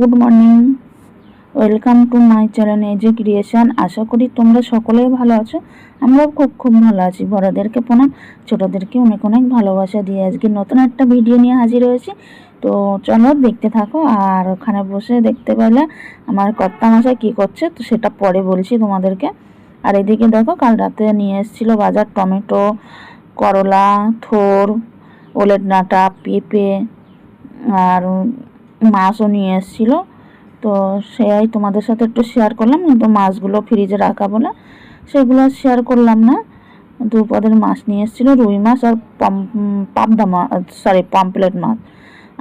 Good morning. Welcome to my channel AJ creation. আশা করি তোমরা সকলেই ভালো আছো। আমরাও খুব খুব ভালো আছি। বড়োদেরকে প্রণাম ছোটোদেরকে অনেক অনেক ভালোবাসা দিয়ে আজকে নতুন একটা ভিডিও নিয়ে হাজির হয়েছি। তো চলো দেখতে থাকো। আর ওখানে বসে দেখতে পেলে আমার কর্তা মশাই কী করছে, তো সেটা পরে বলছি তোমাদেরকে। আর এদিকে দেখো, কাল রাতে নিয়ে এসেছিল বাজার টমেটো, করলা, থোর ওলের ডাঁটা, পেঁপে, আর মাছও নিয়ে এসেছিল। তো সেয়াই তোমাদের সাথে একটু শেয়ার করলাম, কিন্তু মাছগুলো ফ্রিজে রাখা বলে সেগুলো শেয়ার করলাম না। দু পদের মাছ নিয়ে এসেছিল, রুই মাছ আর পাবদা মাছ সরি পমপ্লেট মাছ।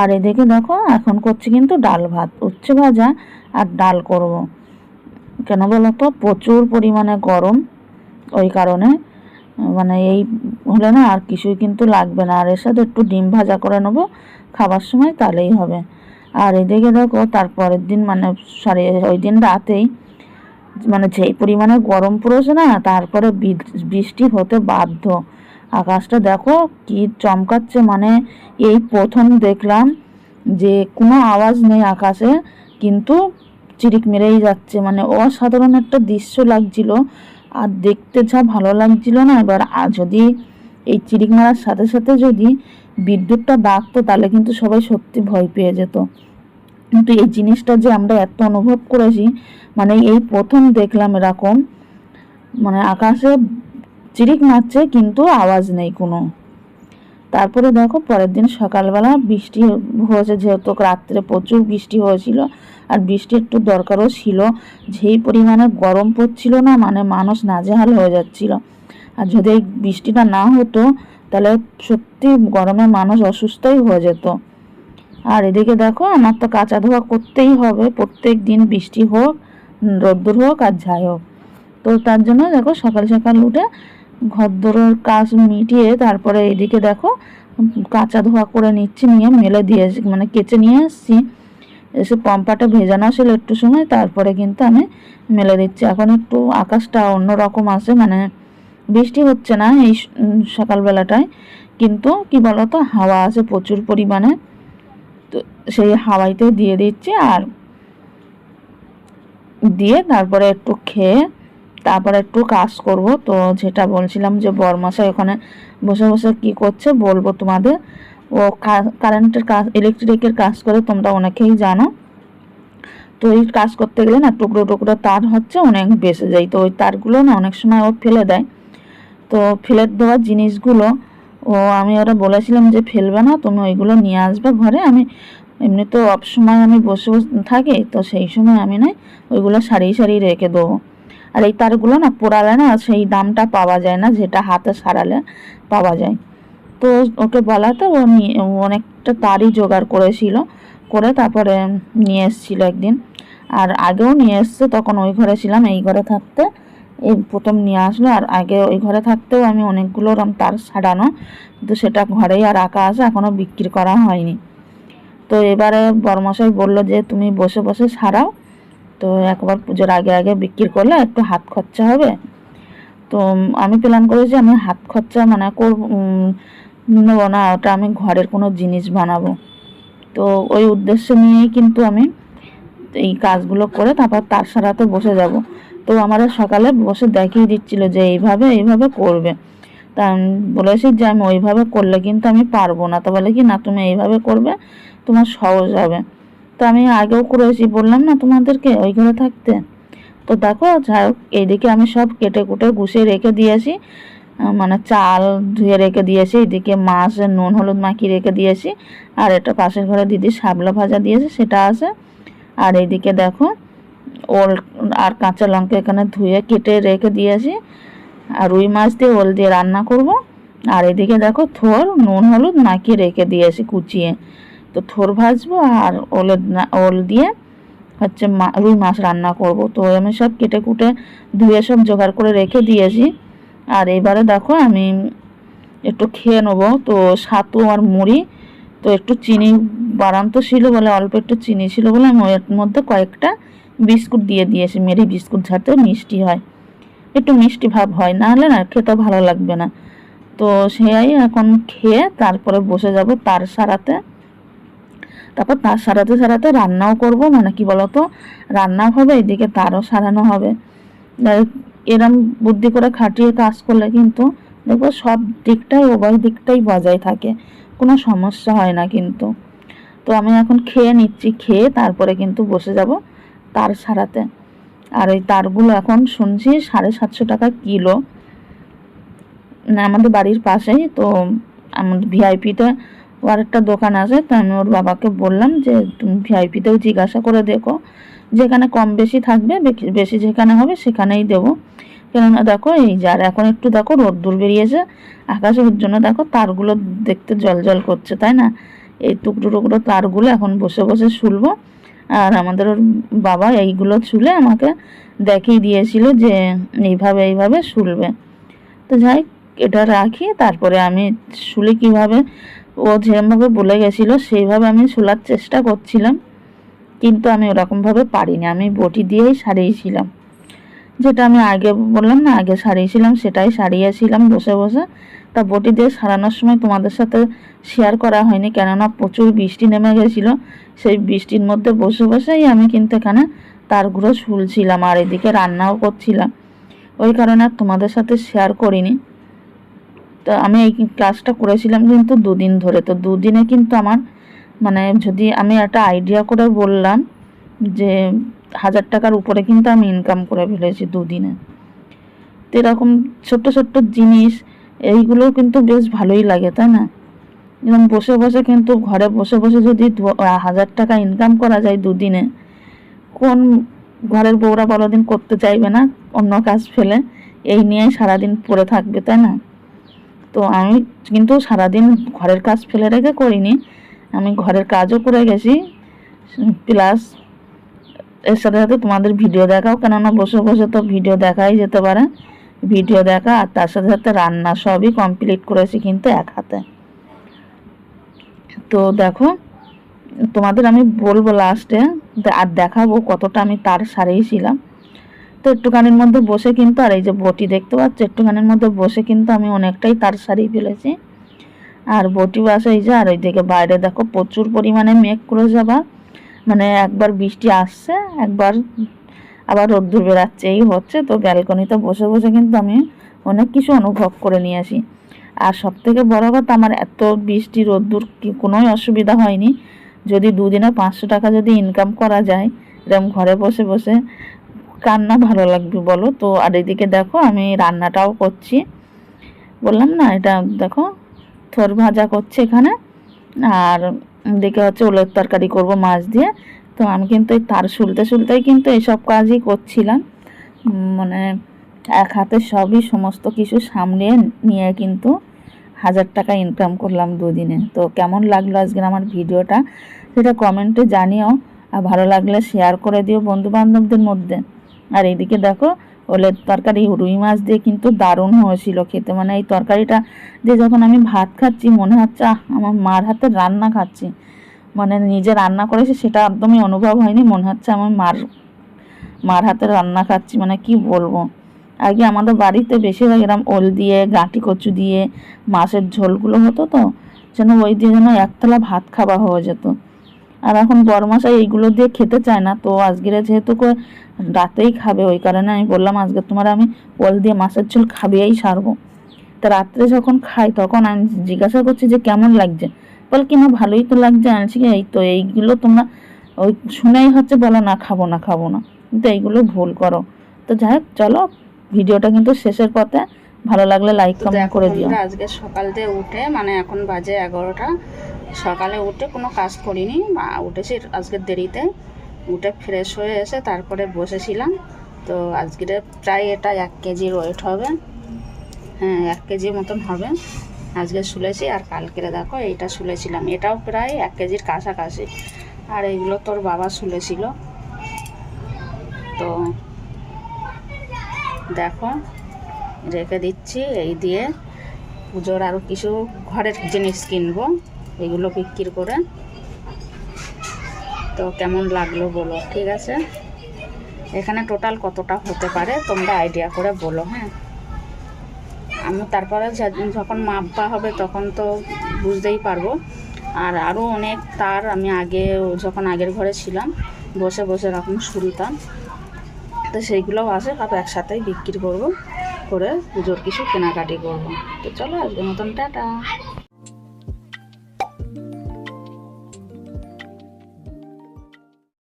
আর এদিকে দেখো, এখন করছি কিন্তু ডাল ভাত। উচ্ছে ভাজা আর ডাল করব। কেন বলো তো প্রচুর পরিমাণে গরম, ওই কারণে। মানে এই হলে না আর কিছুই কিন্তু লাগবে না। আর এর সাথে একটু ডিম ভাজা করে নেব, খাবার সময় তাহলেই হবে। আর এদিকে দেখো, তারপরের দিন মানে সরি, ওই দিন রাতেই মানে যেই পরিমাণে গরম পড়েছে না, তারপরে বৃষ্টি হতে বাধ্য। আকাশটা দেখো কি চমকাচ্ছে মানে এই প্রথম দেখলাম যে কোনো আওয়াজ নেই আকাশে, কিন্তু চিরিক মেরেই যাচ্ছে। মানে অসাধারণ একটা দৃশ্য লাগছিল, আর দেখতে যা ভালো লাগছিল না। এবার যদি এই চিরিক মারার সাথে সাথে যদি বিদ্যুৎটা ডাকতো তাহলে কিন্তু সবাই সত্যি ভয় পেয়ে যেত। কিন্তু এই জিনিসটা যে আমরা এত অনুভব করেছি মানে এই প্রথম দেখলাম এরকম মানে আকাশে চিরিক মারছে কিন্তু আওয়াজ নেই কোনো। তারপরে দেখো পরের দিন সকালবেলা বৃষ্টি হয়েছে, যেহেতু রাত্রে প্রচুর বৃষ্টি হয়েছিল, আর বৃষ্টি একটু দরকারও ছিল। যেই পরিমাণে গরম পড়ছিল না মানে মানুষ নাজেহাল হয়ে যাচ্ছিল। আর যদি এই বৃষ্টিটা না হতো, তাহলে সত্যি গরমে মানুষ অসুস্থই হয়ে যেত। আর এদিকে দেখো, আমার তো কাঁচা ধোয়া করতেই হবে। প্রত্যেক দিন বৃষ্টি হোক, রোদ্দুর হোক আর যাই হোক। তো তার জন্য দেখো, সকাল সকাল উঠে ঘরদোরের কাজ মিটিয়ে তারপরে এদিকে দেখো, কাঁচা ধোয়া করে নিচ্ছি, নিয়ে মেলে দিয়ে মানে কেচে নিয়ে এসছি। এসে পম্পাটা ভেজানো ছিল একটু সময়, তারপরে কিন্তু আমি মেলে দিচ্ছি। এখন একটু আকাশটা অন্যরকম আছে মানে বৃষ্টি হচ্ছে না এই সকালবেলাটায়। কিন্তু কি বলতো, হাওয়া আছে প্রচুর পরিমাণে। তো সেই হাওয়াইতে দিয়ে দিচ্ছি আর দিয়ে তারপরে একটু খেয়ে তারপরে একটু কাজ করব। তো যেটা বলছিলাম যে বরমাসাই ওখানে বসে বসে কি করছে বলব তোমাদের। ও কারেন্টের কাজ, ইলেকট্রিকের কাজ করে তোমরা অনেকেই জানো। তো এই কাজ করতে গেলে না টুকরো টুকরো তার হচ্ছে অনেক বেঁচে যায়। তো ওই তারগুলো না অনেক সময় ও ফেলে দেয়। তো ফেলে দেওয়ার জিনিসগুলো, ও আমি ওরা বলেছিলাম যে ফেলবে না, তুমি ওইগুলো নিয়ে আসবে ঘরে। আমি এমনি তো সময় আমি বসে বসে থাকি, তো সেই সময় আমি নয় ওইগুলো সারিয়ে সারিয়ে রেখে দেবো। আর এই তারগুলো না পোড়ালে না সেই দামটা পাওয়া যায় না, যেটা হাতে সারালে পাওয়া যায়। তো ওকে বলাতে ও অনেকটা তারই জোগাড় করেছিল, করে তারপরে নিয়ে এসেছিল একদিন। আর আগেও নিয়ে এসছে, তখন ওই ঘরে ছিলাম, এই ঘরে থাকতে এই প্রথম নিয়ে আসলো আর আগে ওই ঘরে থাকতেও আমি অনেকগুলো রম, তার সারানো কিন্তু সেটা ঘরেই আর আঁকা আছে এখনও বিক্রি করা হয়নি। তো এবারে বরমশাই বলল যে, তুমি বসে বসে সারাও। তো একবার পুজোর আগে আগে বিক্রি করলে একটু হাত খরচা হবে। তো আমি প্ল্যান করেছি আমি হাত খরচা মানে করব নেব না, ওটা আমি ঘরের কোনো জিনিস বানাবো। তো ওই উদ্দেশ্য নিয়েই কিন্তু আমি এই কাজগুলো করে তারপর তার সারাতে বসে যাব। তো আমার সকালে বসে দেখিয়ে দিচ্ছিল যে এইভাবে এইভাবে করবে। তা আমি বলেছি যে আমি ওইভাবে করলে কিন্তু আমি পারব না। তো বলে কি, না, তুমি এইভাবে করবে, তোমার সহজ হবে। তো আমি আগেও করেছি, বললাম, না, তোমাদেরকে ওই ঘরে থাকতে। তো দেখো, যাই হোক, এইদিকে আমি সব কেটে কুটে গুছিয়ে রেখে দিয়েছি। মানে চাল ধুয়ে রেখে দিয়েছি, এদিকে মাছ, নুন, হলুদ মাখিয়ে রেখে দিয়েছি। আর এটা পাশের ঘরে দিদি শাবলা ভাজা দিয়েছে, সেটা আছে। আর এইদিকে দেখো ওল আর কাঁচা লঙ্কা এখানে ধুয়ে কেটে রেখে দিয়েছি আর রুই মাছ দিয়ে ওল দিয়ে রান্না করব। আর এদিকে দেখো থোর, নুন, হলুদ মাখিয়ে রেখে দিয়েছি কুচিয়ে। তো থোর ভাজবো আর ওলের ওল দিয়ে হচ্ছে রুই মাছ রান্না করব। তো আমি সব কেটে কুটে ধুয়ে সব জোগাড় করে রেখে দিয়েছি আর এবারে দেখো আমি একটু খেয়ে নেব। তো সাতু আর মুড়ি, তো একটু চিনি বাড়ান্ত ছিল বলে, অল্প একটু চিনি ছিল বলে আমি ওর মধ্যে কয়েকটা বিস্কুট দিয়ে দিয়েছি মেরি বিস্কুট ঝাড়তে মিষ্টি হয়। একটু মিষ্টি ভাব হয়, না হলে না খেতে ভালো লাগবে না। তো সেই এখন খেয়ে তারপরে বসে যাব তার সারাতে। তারপর তার সারাতে সারাতে রান্নাও করব মানে কি বলতো, রান্নাও হবে, এদিকে তারও সারানো হবে। এরম বুদ্ধি করে খাটিয়ে কাজ করলে কিন্তু দেখব সব দিকটাই, উভয় দিকটাই বজায় থাকে। কোনো সমস্যা হয় না কিন্তু। তো আমি এখন খেয়ে নিচ্ছি, খেয়ে তারপরে কিন্তু বসে যাব। তার সারাতে। আর ওই তারগুলো এখন শুনছি সাড়ে সাতশো টাকা কিলো। না, আমাদের বাড়ির পাশেই, তো আমাদের ভিআইপিতে ওর একটা দোকান আছে, তো আমি ওর বাবাকে বললাম যে, তুমি ভিআইপিতেও জিজ্ঞাসা করে দেখো। যেখানে কম বেশি থাকবে বেশি যেখানে হবে, সেখানেই দেবো। কেননা দেখো, এই যার এখন একটু দেখো, রোদ্দুর বেরিয়েছে, আকাশের জন্য দেখো, তারগুলো দেখতে জল জল করছে, তাই না? এই টুকরো টুকরো তারগুলো এখন বসে বসে শুলবো। আর আমাদের ওর বাবা এইগুলো ছুলে আমাকে দেখিয়ে দিয়েছিল যে এইভাবে এইভাবে শুলবে। তো যাই এটা রাখি, তারপরে আমি শুলে কীভাবে, ও যেরমভাবে বলে গেছিল, সেইভাবে আমি শোলার চেষ্টা করছিলাম, কিন্তু আমি ওরকমভাবে পারিনি। আমি বটি দিয়েই সারিয়েছিলাম। যেটা আমি আগে বললাম না, আগে সারিয়েছিলাম, সেটাই সারিয়েছিলাম বসে বসে। তা বটি দিয়ে সারানোর সময় তোমাদের সাথে শেয়ার করা হয়নি, কেননা প্রচুর বৃষ্টি নেমে গেছিল। সেই বৃষ্টির মধ্যে বসে বসেই আমি কিন্তু এখানে তারগুলো শুলছিলাম আর এদিকে রান্নাও করছিলাম। ওই কারণে আর তোমাদের সাথে শেয়ার করিনি। তো আমি এই ক্লাসটা করেছিলাম কিন্তু দুদিন ধরে। তো দুদিনে কিন্তু আমার মানে যদি আমি একটা আইডিয়া করে বললাম যে হাজার টাকার উপরে কিন্তু আমি ইনকাম করে ফেলেছি দুদিনে। তো এরকম ছোট্ট ছোট্ট জিনিস এইগুলোও কিন্তু বেশ ভালোই লাগে, তাই না? এবং বসে বসে কিন্তু ঘরে বসে বসে যদি হাজার টাকা ইনকাম করা যায় দুদিনে, কোন ঘরের বউরা বড়দিন করতে চাইবে না, অন্য কাজ ফেলে, এই নিয়েই সারাদিন পড়ে থাকবে, তাই না? তো আমি কিন্তু সারাদিন ঘরের কাজ ফেলে রেখে করিনি, আমি ঘরের কাজও করে গেছি, প্লাস এর সাথে সাথে তোমাদের ভিডিও দেখাও, কেননা বসে বসে তো ভিডিও দেখাই যেতে পারে। ভিডিও দেখা আর তার সাথে সাথে রান্না সবই কমপ্লিট করেছি কিন্তু এক হাতে। তো দেখো, তোমাদের আমি বলব লাস্টে আর দেখাবো কতটা আমি তার সারিয়েছিলাম তো একটুখানির মধ্যে বসে কিন্তু, আর এই যে বটি দেখতে পাচ্ছ, একটুখানির মধ্যে বসে কিন্তু আমি অনেকটাই তার সারিয়ে ফেলেছি। আর বটি বাসা এই যে, আর ওইদিকে বাইরে দেখো প্রচুর পরিমাণে মেঘ করে যাবা মানে একবার বৃষ্টি আসছে, একবার আবার রোদ্দুর বেরাচ্ছে এই হচ্ছে, তো ব্যালকনিতে বসে বসে কিন্তু আমি অনেক কিছু অনুভব করে নিয়ে আসি। আর সব থেকে বড় কথা, আমার এত বৃষ্টি, রোদ্দুর কোনোই অসুবিধা হয়নি। যদি দুদিনে পাঁচশো টাকা যদি ইনকাম করা যায় এরকম ঘরে বসে বসে কান্না ভালো লাগবে বলো? তো আর এদিকে দেখো, আমি রান্নাটাও করছি। বললাম না, এটা দেখো, থোর ভাজা করছে এখানে। আর এদিকে হচ্ছে ওলের তরকারি করব মাছ দিয়ে। তো আমি কিন্তু এই তার শুলতে শুলতেই কিন্তু এইসব কাজই করছিলাম। মানে এক হাতে সবই সমস্ত কিছু সামলিয়ে নিয়ে কিন্তু হাজার টাকা ইনকাম করলাম দুদিনে। তো কেমন লাগল আজকের আমার ভিডিওটা? সেটা কমেন্টে জানিও। আর ভালো লাগলে শেয়ার করে দিও বন্ধু বান্ধবদের মধ্যে। আর এইদিকে দেখো ওলের তরকারি, রুই মাছ দিয়ে কিন্তু দারুণ হয়েছিল খেতে। মানে এই তরকারিটা দিয়ে যখন আমি ভাত খাচ্ছি, মনে হচ্ছে আমার মার হাতে রান্না খাচ্ছি। মানে নিজে রান্না করেছি, সেটা একদমই অনুভব হয়নি, মনে হচ্ছে আমার মার মার হাতে রান্না খাচ্ছি মানে কি বলব? আগে আমাদের বাড়িতে বেশিরভাগ এরম ওল দিয়ে, গাঁটি কচু দিয়ে, মাছের ঝোলগুলো হতো তো, যেন ওই দিয়ে যেন একতলা ভাত খাওয়া হয়ে যেত। আর এখন বরমাসাই এইগুলো দিয়ে খেতে চায় না, তো আজকের যেহেতু রাতেই খাবে, ওই কারণে আমি বললাম আজকে তোমার আমি ওল দিয়ে মাছের ঝোল খাবেই সারবো। তা রাত্রে যখন খাই তখন আমি জিজ্ঞাসা করছি যে কেমন লাগছে? বল কি না ভালোই তো লাগছে আনছি, এই তো এইগুলো তোমরা ওই শুনেই হচ্ছে বলো না খাব না খাব না। কিন্তু এইগুলো ভুল করো। তো যাই হোক, চলো, ভিডিওটা কিন্তু শেষের পথে। ভালো লাগলে লাইক কমেন্ট করে দিও। আজকে সকাল দিয়ে উঠে মানে এখন বাজে এগারোটা সকালে উঠে কোনো কাজ করিনি বা উঠেছি আজকে দেরিতে উঠে ফ্রেশ হয়ে এসে তারপরে বসেছিলাম তো আজকের প্রায় এটা এক কেজির ওয়েট হবে হ্যাঁ এক কেজি মতন হবে আজকে শুলেছি আর কালকেরে দেখো এইটা শুলেছিলাম এটাও প্রায় এক কেজির কাছাকাছি আর এগুলো তোর বাবা শুলেছিল তো দেখো রেখে দিচ্ছি, এই দিয়ে পুজোর আরও কিছু ঘরের জিনিস কিনবো, এগুলো বিক্রি করে। তো কেমন লাগল বলো, ঠিক আছে? এখানে টোটাল কতটা হতে পারে, তোমরা আইডিয়া করে বলো হ্যাঁ? আমি তারপরে যখন মাপবা হবে তখন তো বুঝতেই পারব। আর আরও অনেক তার আমি আগে, যখন আগের ঘরে ছিলাম, বসে বসে রকম শুনতাম তো সেইগুলোও আসে সব একসাথেই বিক্রি করব। করে পুজোর কিছু কেনাকাটি করব। তো চলো আজকের মতন টাটা।